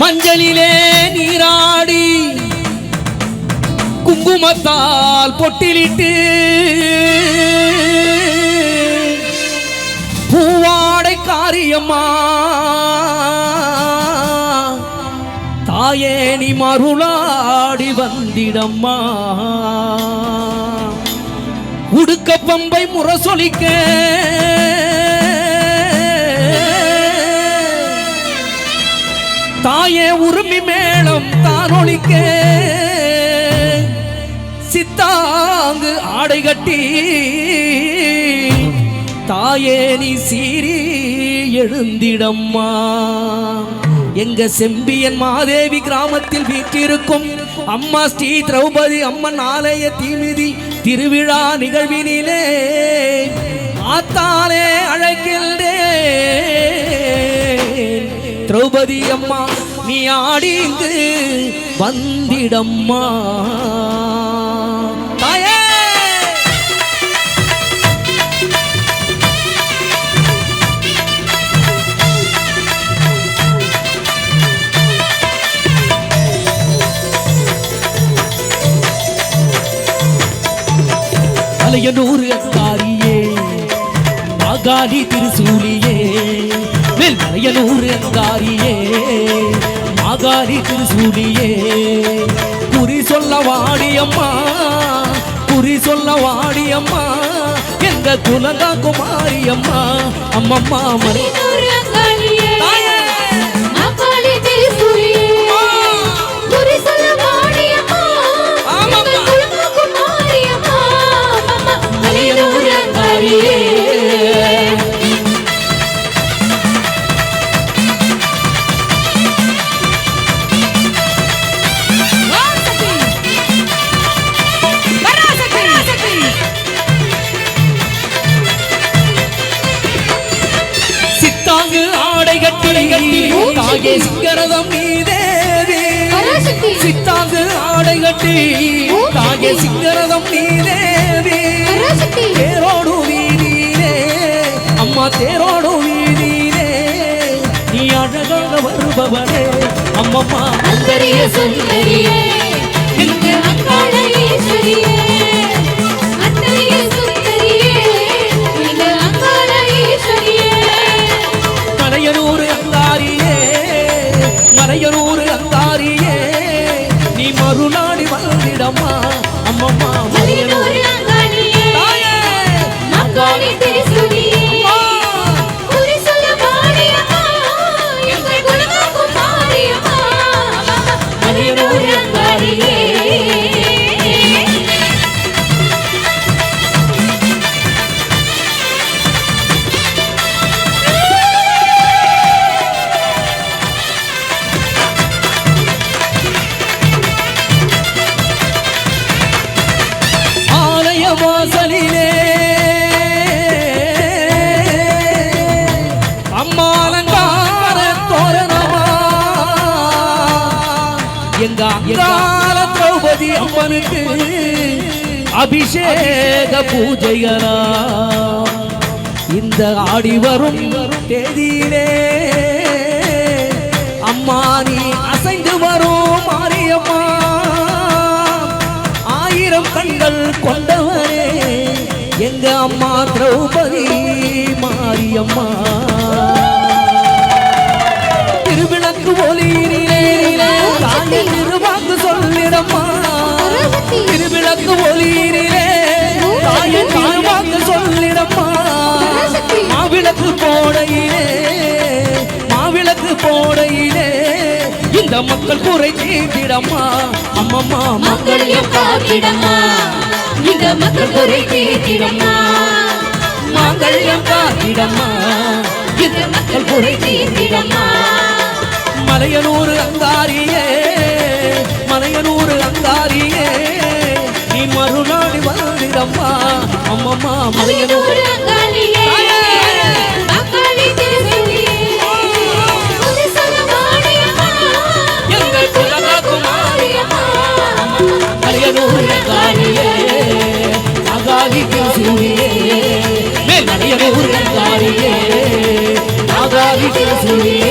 மஞ்சளிலே நீராடி குங்குமத்தால் பொட்டிலிட்டு பூவாடை காரியம்மா தாயே நீ மருளாடி வந்திடம்மா. உடுக்க பம்பை முரசொலிக்க உருமி மேளம் தானொழிக்க. சித்தாங்கு ஆடை கட்டி தாயே நீ சீரி எழுந்திடம்மா. எங்க செம்பியன் மாதேவி கிராமத்தில் வீற்றிருக்கும் அம்மா ஸ்ரீ திரௌபதி அம்மன் ஆலய தீமிதி திருவிழா நிகழ்வினிலே ஆத்தாலே அழைக்கின்றேன். திரௌபதி அம்மா நீ ஆடி இங்கு வந்திடம்மா. தாயே! அலையனூர் அங்காரியே மாகாணி திருசூலியே நூறு அங்காரியே. மாகாணி திருசூலியே குறி சொல்ல வாடியம்மா குறி சொல்ல வாடியம்மா எங்க குலதா குமாரியம்மா அம்மம்மா மணி தாயே சிங்கரதம் நீதேவி சித்தாங்கு ஆடை கட்டி. தாயே சிங்கரதம் நீதேவி தேரோடு வீதியிலே. அம்மா தேரோடு வீதியிலே. நீ அழகாக வருபவனே அம்மம்மா. சுந்தரியே. need திரௌபதி அம்மனுக்கு அபிஷேக பூஜைகளா இந்த ஆடி வரும் தேதியிலே அம்மா நீ அசைந்து வரும் மாரியம்மா. ஆயிரம் கண்கள் கொண்டவரே எங்க அம்மா திரௌபதி மாரியம்மா. திருவிளக்கு ஒளியிலே தாண்டி திருவாக்கு இந்த மக்கள் குறை தீர்த்திடம்மா அம்மம்மா மக்களையும் காத்திடம்மா இந்த மக்கள் குறை தீர்த்திடம்மா மாங்கல்யம் காத்திடம்மா இந்த மக்கள் குறை தீர்த்திடம்மா மலையனூர் அங்காரியே மலையனூர் அங்காரியே நீ மறுநாடி வந்திடம்மா அம்மம்மா மலையனூர் அங்காரி திருசூரியே மேல் மலையனூர் பயங்காரியே நாகாரி திருசூரியே